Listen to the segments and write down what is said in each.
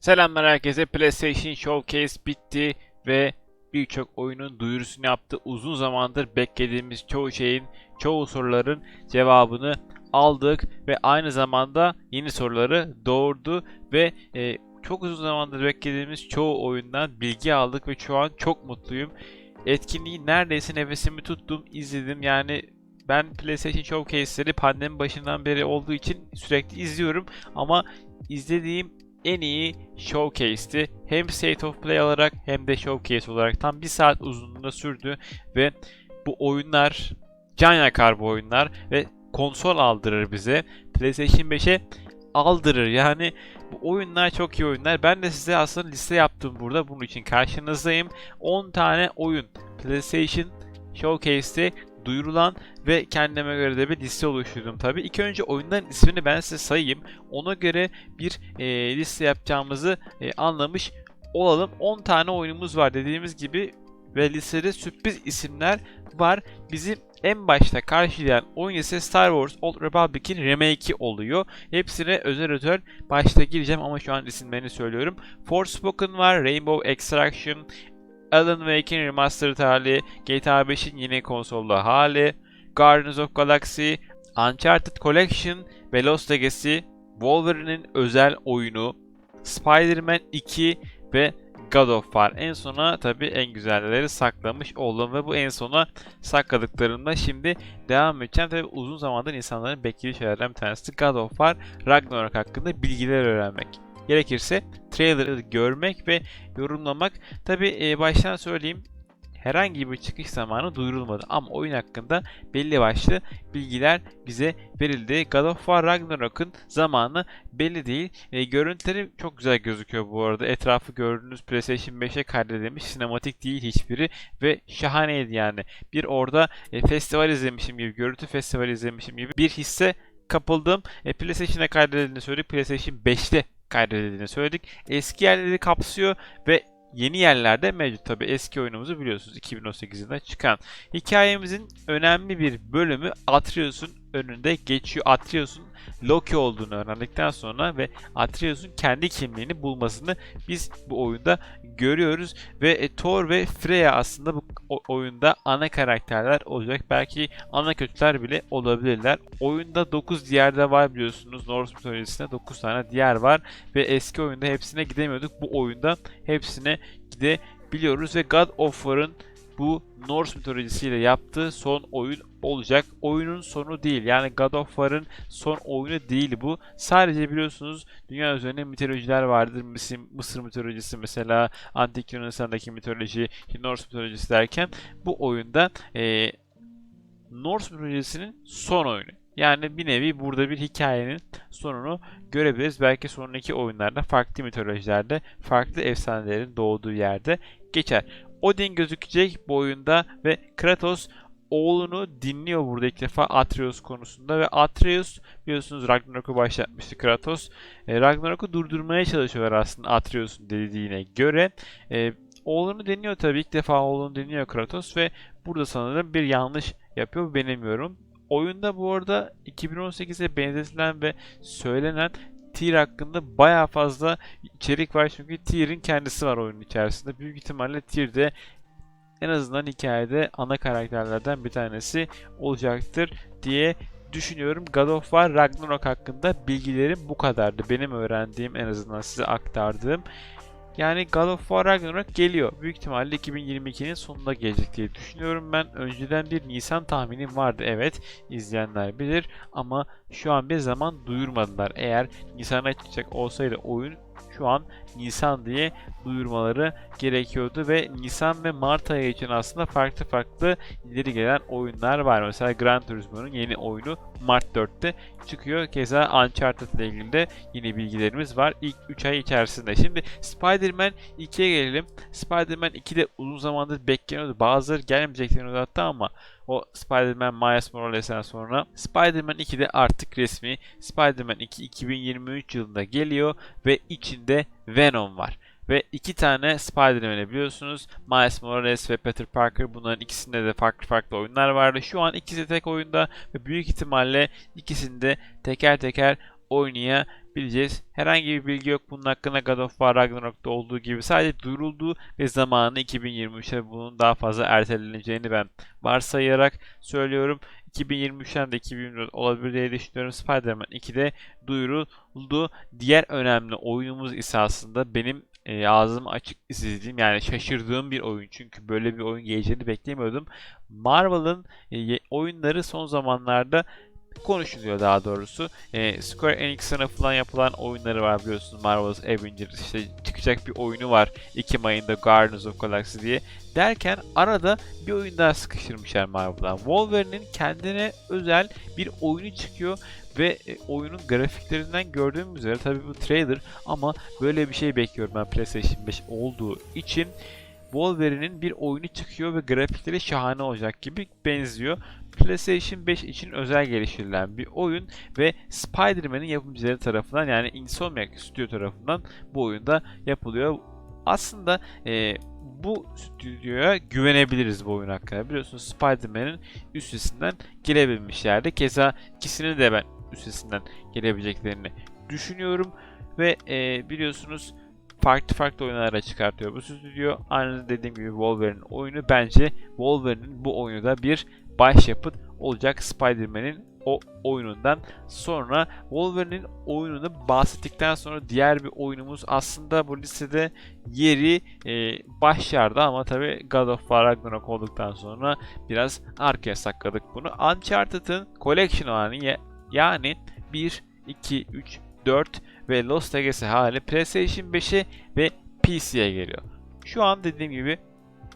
Selamlar herkese. PlayStation Showcase bitti ve birçok oyunun duyurusunu yaptı. Uzun zamandır beklediğimiz çoğu şeyin, çoğu soruların cevabını aldık ve aynı zamanda yeni soruları doğurdu ve e, çok uzun zamandır beklediğimiz çoğu oyundan bilgi aldık ve şu an çok mutluyum. Etkinliği neredeyse nefesimi tuttum, izledim. Yani ben PlayStation Showcase'leri pandemi başından beri olduğu için sürekli izliyorum ama izlediğim en iyi showcase'ti. Hem State of Play olarak hem de showcase olarak tam bir saat uzunluğunda sürdü ve bu oyunlar can yakar bu oyunlar ve konsol aldırır bize. PlayStation 5'e aldırır. Yani bu oyunlar çok iyi oyunlar. Ben de size aslında liste yaptım burada. Bunun için karşınızdayım. 10 tane oyun PlayStation Showcase'te duyurulan ve kendime göre de bir liste oluşturdum tabii. İlk önce oyunların ismini ben size sayayım. Ona göre bir e, liste yapacağımızı e, anlamış olalım. 10 tane oyunumuz var dediğimiz gibi ve listede sürpriz isimler var. Bizim en başta karşılayan oyun ise Star Wars Old Republic'in remake'i oluyor. Hepsine özel özel başta gireceğim ama şu an isimlerini söylüyorum. Forspoken var, Rainbow Extraction, Alan Wake'in remastered hali, GTA 5'in yeni konsolda hali, Guardians of Galaxy, Uncharted Collection ve Lost Legacy, Wolverine'in özel oyunu, Spider-Man 2 ve God of War. En sona tabi en güzelleri saklamış oldum ve bu en sona sakladıklarımda şimdi devam edeceğim. Tabi uzun zamandır insanların beklediği şeylerden bir tanesi God of War Ragnarok hakkında bilgiler öğrenmek. Gerekirse trailer'ı görmek ve yorumlamak. Tabi baştan söyleyeyim herhangi bir çıkış zamanı duyurulmadı ama oyun hakkında belli başlı bilgiler bize verildi. God of War Ragnarok'un zamanı belli değil. E, görüntüleri çok güzel gözüküyor bu arada. Etrafı gördüğünüz PlayStation 5'e kaydedilmiş. Sinematik değil hiçbiri ve şahaneydi yani. Bir orada e, festival izlemişim gibi, görüntü festivali izlemişim gibi bir hisse kapıldım. E, PlayStation'a kaydedildiğini söyledik. PlayStation 5'te kaydedildiğini söyledik. Eski yerleri kapsıyor ve yeni yerlerde mevcut tabi eski oyunumuzu biliyorsunuz 2018 yılında çıkan. Hikayemizin önemli bir bölümü Atreus'un önünde geçiyor. Atreus'un Loki olduğunu öğrendikten sonra ve Atreus'un kendi kimliğini bulmasını biz bu oyunda görüyoruz ve e, Thor ve Freya aslında bu oyunda ana karakterler olacak. Belki ana kötüler bile olabilirler. Oyunda 9 diğer de var biliyorsunuz. Norse mitolojisinde 9 tane diğer var ve eski oyunda hepsine gidemiyorduk. Bu oyunda hepsine gidebiliyoruz ve God of War'ın bu Norse mitolojisiyle yaptığı son oyun olacak. Oyunun sonu değil. Yani God of War'ın son oyunu değil bu. Sadece biliyorsunuz dünya üzerinde mitolojiler vardır. Mısır, Mısır mitolojisi mesela, Antik Yunanistan'daki mitoloji, Norse mitolojisi derken bu oyunda e, Norse mitolojisinin son oyunu. Yani bir nevi burada bir hikayenin sonunu görebiliriz. Belki sonraki oyunlarda farklı mitolojilerde, farklı efsanelerin doğduğu yerde geçer. Odin gözükecek bu oyunda ve Kratos oğlunu dinliyor burada ilk defa Atreus konusunda ve Atreus biliyorsunuz Ragnarok'u başlatmıştı Kratos. E, Ragnarok'u durdurmaya çalışıyorlar aslında Atreus'un dediğine göre. E, oğlunu deniyor tabii ilk defa oğlunu deniyor Kratos ve burada sanırım bir yanlış yapıyor beğenemiyorum. Oyunda bu arada 2018'e benzetilen ve söylenen Tyr hakkında baya fazla içerik var çünkü Tyr'in kendisi var oyunun içerisinde. Büyük ihtimalle Tyr de en azından hikayede ana karakterlerden bir tanesi olacaktır diye düşünüyorum. God of War Ragnarok hakkında bilgilerim bu kadardı. Benim öğrendiğim en azından size aktardığım. Yani God of War Ragnarok geliyor. Büyük ihtimalle 2022'nin sonunda gelecek diye düşünüyorum ben. Önceden bir Nisan tahminim vardı evet. izleyenler bilir ama şu an bir zaman duyurmadılar. Eğer Nisan'a çıkacak olsaydı oyun şu an Nisan diye duyurmaları gerekiyordu ve Nisan ve Mart ayı için aslında farklı farklı ileri gelen oyunlar var. Mesela Gran Turismo'nun yeni oyunu Mart 4'te çıkıyor. Keza Uncharted ile ilgili de yeni bilgilerimiz var ilk 3 ay içerisinde. Şimdi Spider-Man 2'ye gelelim. Spider-Man 2'de uzun zamandır bekleniyordu. Bazıları gelmeyecek deniyordu hatta ama o Spider-Man Miles Morales'ten sonra Spider-Man 2'de artık resmi Spider-Man 2 2023 yılında geliyor ve içinde Venom var. Ve iki tane Spider-Man'i biliyorsunuz. Miles Morales ve Peter Parker. Bunların ikisinde de farklı farklı oyunlar vardı. Şu an ikisi tek oyunda ve büyük ihtimalle ikisini de teker teker bileceğiz. Herhangi bir bilgi yok bunun hakkında God of War Ragnarok'ta olduğu gibi sadece duyurulduğu ve zamanı 2023'e bunun daha fazla erteleneceğini ben varsayarak söylüyorum. 2023'ten de 2024 olabilir diye düşünüyorum. Spider-Man 2'de duyuruldu. Diğer önemli oyunumuz ise aslında benim e, ağzımı açık izlediğim yani şaşırdığım bir oyun. Çünkü böyle bir oyun geleceğini beklemiyordum. Marvel'ın e, oyunları son zamanlarda konuşuluyor daha doğrusu. E, Square Enix tarafından yapılan oyunları var biliyorsunuz. Marvel's Avengers işte çıkacak bir oyunu var. Ekim ayında Guardians of Galaxy diye. Derken arada bir oyun daha sıkıştırmışlar Marvel'dan. Wolverine'in kendine özel bir oyunu çıkıyor ve e, oyunun grafiklerinden gördüğüm üzere tabii bu trailer ama böyle bir şey bekliyorum ben PlayStation 5 olduğu için. Wolverine'in bir oyunu çıkıyor ve grafikleri şahane olacak gibi benziyor. PlayStation 5 için özel geliştirilen bir oyun ve Spider-Man'in yapımcıları tarafından yani Insomniac Studio tarafından bu oyunda yapılıyor. Aslında e, bu stüdyoya güvenebiliriz bu oyun hakkında. Biliyorsunuz Spider-Man'in üstesinden gelebilmişlerdi. Keza ikisini de ben üstesinden gelebileceklerini düşünüyorum. Ve e, biliyorsunuz farklı farklı oyunlara çıkartıyor bu stüdyo. Aynı dediğim gibi Wolverine oyunu bence Wolverine'in bu oyunu da bir başyapıt olacak Spider-Man'in o oyunundan sonra Wolverine'in oyununu bahsettikten sonra diğer bir oyunumuz aslında bu listede yeri e, başlarda ama tabi God of War Ragnarok olduktan sonra biraz arkaya sakladık bunu. Uncharted'ın Collection olanı ya- yani 1, 2, 3, 4 ve Lost Legacy hali PlayStation 5'e ve PC'ye geliyor. Şu an dediğim gibi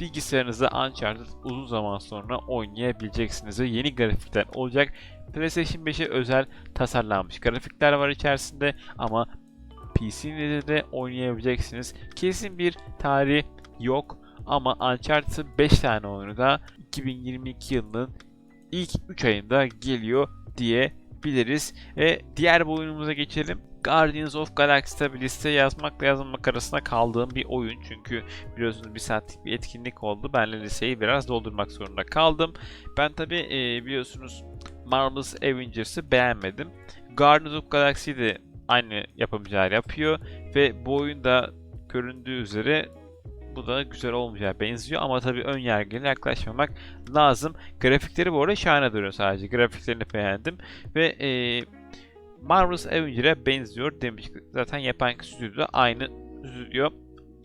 bilgisayarınızda Uncharted uzun zaman sonra oynayabileceksiniz ve yeni grafikler olacak. PlayStation 5'e özel tasarlanmış grafikler var içerisinde ama PC'de de oynayabileceksiniz. Kesin bir tarih yok ama Uncharted'ın 5 tane oyunu da 2022 yılının ilk 3 ayında geliyor diyebiliriz. Ve diğer bir oyunumuza geçelim. Guardians of Galaxy'de bir liste yazmakla yazmamak arasında kaldığım bir oyun. Çünkü biliyorsunuz bir saatlik bir etkinlik oldu. Ben de listeyi biraz doldurmak zorunda kaldım. Ben tabi biliyorsunuz Marvel's Avengers'ı beğenmedim. Guardians of Galaxy'yi de aynı yapımcılar yapıyor. Ve bu oyunda göründüğü üzere bu da güzel olmayacağı benziyor ama tabii ön yargıyla yaklaşmamak lazım. Grafikleri bu arada şahane duruyor sadece. Grafiklerini beğendim ve e, Marvel's Avenger'a benziyor demiştik. Zaten yapan stüdyo aynı stüdyo.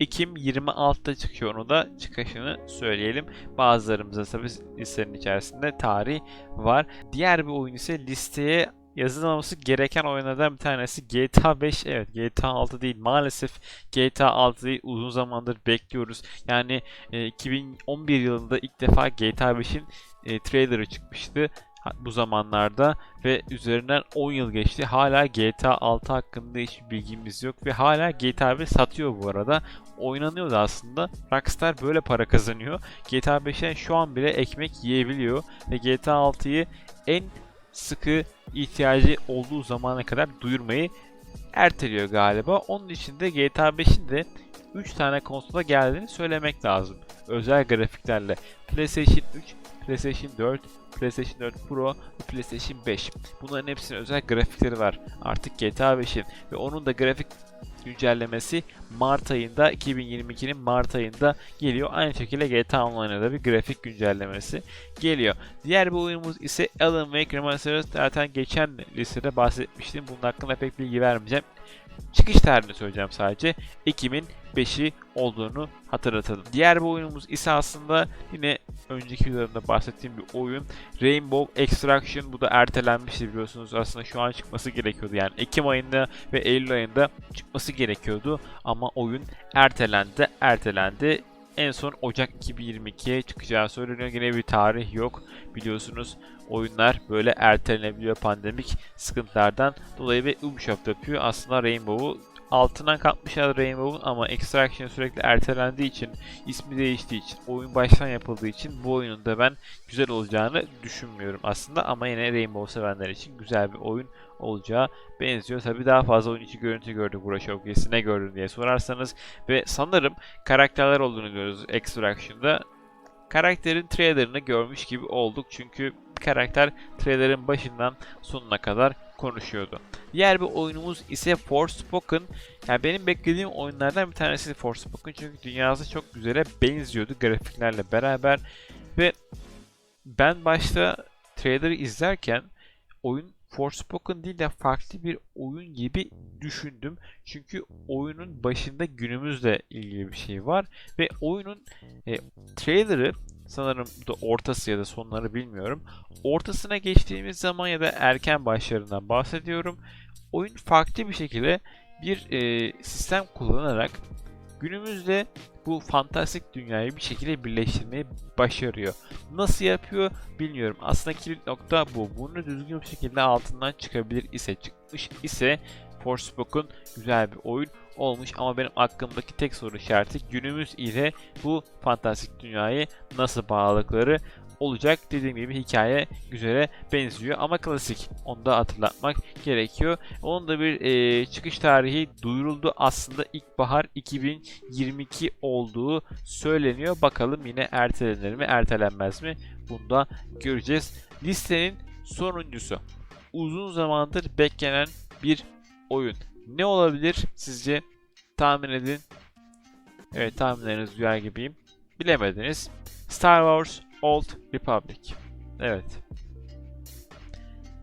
Ekim 26'da çıkıyor onu da çıkışını söyleyelim. Bazılarımıza tabii listenin içerisinde tarih var. Diğer bir oyun ise listeye yazılmaması gereken oyunlardan bir tanesi GTA 5. Evet GTA 6 değil maalesef GTA 6 değil uzun zamandır bekliyoruz. Yani e, 2011 yılında ilk defa GTA 5'in e, trailerı çıkmıştı bu zamanlarda ve üzerinden 10 yıl geçti. Hala GTA 6 hakkında hiçbir bilgimiz yok ve hala GTA 5 satıyor bu arada. Oynanıyordu aslında. Rockstar böyle para kazanıyor. GTA 5'e şu an bile ekmek yiyebiliyor ve GTA 6'yı en sıkı ihtiyacı olduğu zamana kadar duyurmayı erteliyor galiba. Onun için de GTA 5'in de 3 tane konsola geldiğini söylemek lazım. Özel grafiklerle PlayStation 3, PlayStation 4, PlayStation 4 Pro ve PlayStation 5. Bunların hepsinin özel grafikleri var. Artık GTA 5'in ve onun da grafik güncellemesi Mart ayında 2022'nin Mart ayında geliyor. Aynı şekilde GTA Online'da da bir grafik güncellemesi geliyor. Diğer bir oyunumuz ise Alan Wake Remastered. Zaten geçen listede bahsetmiştim. Bunun hakkında pek bilgi vermeyeceğim. Çıkış tarihini söyleyeceğim sadece. Ekim'in 5'i olduğunu hatırlatalım. Diğer bir oyunumuz ise aslında yine önceki videolarımda bahsettiğim bir oyun. Rainbow Extraction. Bu da ertelenmişti biliyorsunuz. Aslında şu an çıkması gerekiyordu. Yani Ekim ayında ve Eylül ayında çıkması gerekiyordu. Ama oyun ertelendi, ertelendi. En son Ocak 2022'ye çıkacağı söyleniyor. Yine bir tarih yok. Biliyorsunuz oyunlar böyle ertelenebiliyor pandemik sıkıntılardan dolayı ve Ubisoft yapıyor. Aslında Rainbow'u altından katmışlar Rainbow'un ama Extraction sürekli ertelendiği için, ismi değiştiği için, oyun baştan yapıldığı için bu oyunun da ben güzel olacağını düşünmüyorum aslında ama yine Rainbow sevenler için güzel bir oyun olacağı benziyor. Tabi daha fazla oyun içi görüntü gördük Bura Showcase'i ne gördün diye sorarsanız ve sanırım karakterler olduğunu görüyoruz Extraction'da. Karakterin trailerını görmüş gibi olduk çünkü karakter trailerin başından sonuna kadar konuşuyordu. Diğer bir oyunumuz ise Forspoken. Yani benim beklediğim oyunlardan bir tanesi Forspoken çünkü dünyası çok güzele benziyordu grafiklerle beraber ve ben başta trailer'ı izlerken oyun Forspoken değil de farklı bir oyun gibi düşündüm. Çünkü oyunun başında günümüzle ilgili bir şey var ve oyunun e, trailer'ı sanırım da ortası ya da sonları bilmiyorum. Ortasına geçtiğimiz zaman ya da erken başlarından bahsediyorum. Oyun farklı bir şekilde bir e, sistem kullanarak günümüzde bu fantastik dünyayı bir şekilde birleştirmeyi başarıyor. Nasıl yapıyor bilmiyorum. Aslında kilit nokta bu. Bunu düzgün bir şekilde altından çıkabilir ise çıkmış ise Forspoken güzel bir oyun olmuş ama benim aklımdaki tek soru işareti günümüz ile bu fantastik dünyayı nasıl bağlılıkları olacak. Dediğim gibi hikaye güzele benziyor ama klasik. Onu da hatırlatmak gerekiyor. Onun da bir e, çıkış tarihi duyuruldu. Aslında ilkbahar 2022 olduğu söyleniyor. Bakalım yine ertelenir mi ertelenmez mi? Bunu da göreceğiz. Listenin sonuncusu. Uzun zamandır beklenen bir oyun. Ne olabilir sizce? Tahmin edin. Evet tahminlerinizi duyar gibiyim. Bilemediniz. Star Wars Old Republic. Evet.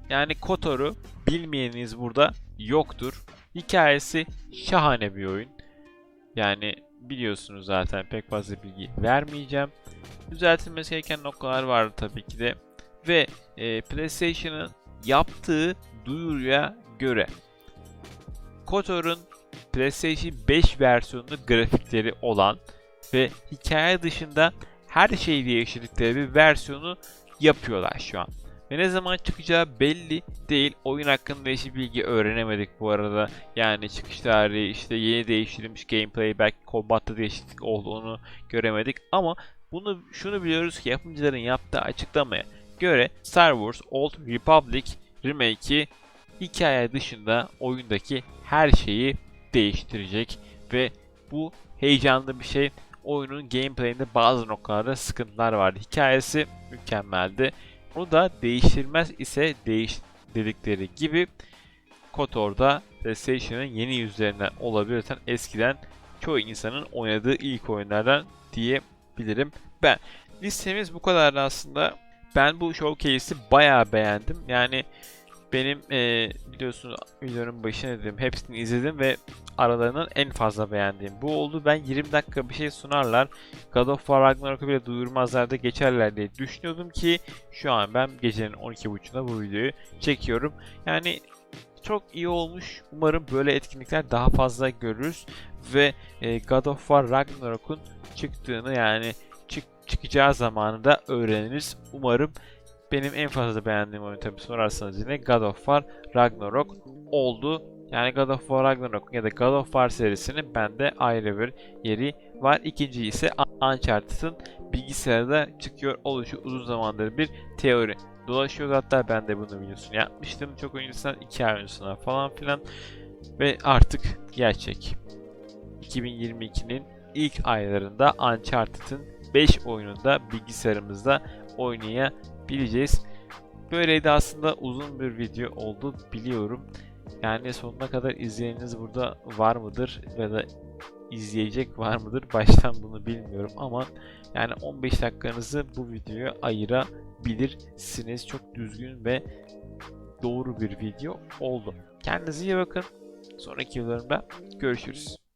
Yani KOTOR'u bilmeyeniniz burada yoktur. Hikayesi şahane bir oyun. Yani biliyorsunuz zaten pek fazla bilgi vermeyeceğim. Düzeltilmesi gereken noktalar var tabii ki de. Ve e, PlayStation'ın yaptığı duyuruya göre KOTOR'un PlayStation 5 versiyonlu grafikleri olan ve hikaye dışında her şeyi değiştirdikleri bir versiyonu yapıyorlar şu an. Ve ne zaman çıkacağı belli değil. Oyun hakkında hiçbir bilgi öğrenemedik bu arada. Yani çıkış tarihi işte yeni değiştirilmiş gameplay belki combat'ta değişiklik olduğunu göremedik. Ama bunu şunu biliyoruz ki yapımcıların yaptığı açıklamaya göre Star Wars Old Republic remake'i hikaye dışında oyundaki her şeyi değiştirecek ve bu heyecanlı bir şey. Oyunun gameplay'inde bazı noktalarda sıkıntılar vardı. Hikayesi mükemmeldi. Onu da değiştirmez ise değiş dedikleri gibi KOTOR'da PlayStation'ın yeni yüzlerinden olabilir. Eskiden çoğu insanın oynadığı ilk oyunlardan diyebilirim. Ben listemiz bu kadar aslında. Ben bu showcase'i bayağı beğendim. Yani benim e, biliyorsunuz videonun başına dedim hepsini izledim ve aralarından en fazla beğendiğim bu oldu. Ben 20 dakika bir şey sunarlar. God of War Ragnarok'u bile duyurmazlar da geçerler diye düşünüyordum ki şu an ben gecenin 12.30'da bu videoyu çekiyorum. Yani çok iyi olmuş. Umarım böyle etkinlikler daha fazla görürüz ve e, God of War Ragnarok'un çıktığını yani çık çıkacağı zamanı da öğreniriz. Umarım benim en fazla beğendiğim oyun tabi sorarsanız yine God of War Ragnarok oldu. Yani God of War Ragnarok ya da God of War serisinin bende ayrı bir yeri var. İkinci ise Uncharted'ın bilgisayarda çıkıyor oluşu uzun zamandır bir teori dolaşıyor. Hatta ben de bunu videosunu yapmıştım. Çok öncesinden 2 ay öncesinden falan filan. Ve artık gerçek. 2022'nin ilk aylarında Uncharted'ın 5 oyununda bilgisayarımızda oynayabileceğiz. Böyleydi aslında uzun bir video oldu biliyorum. Yani sonuna kadar izleyeniniz burada var mıdır ya da izleyecek var mıdır baştan bunu bilmiyorum ama yani 15 dakikanızı bu videoya ayırabilirsiniz. Çok düzgün ve doğru bir video oldu. Kendinize iyi bakın. Sonraki videolarımda görüşürüz.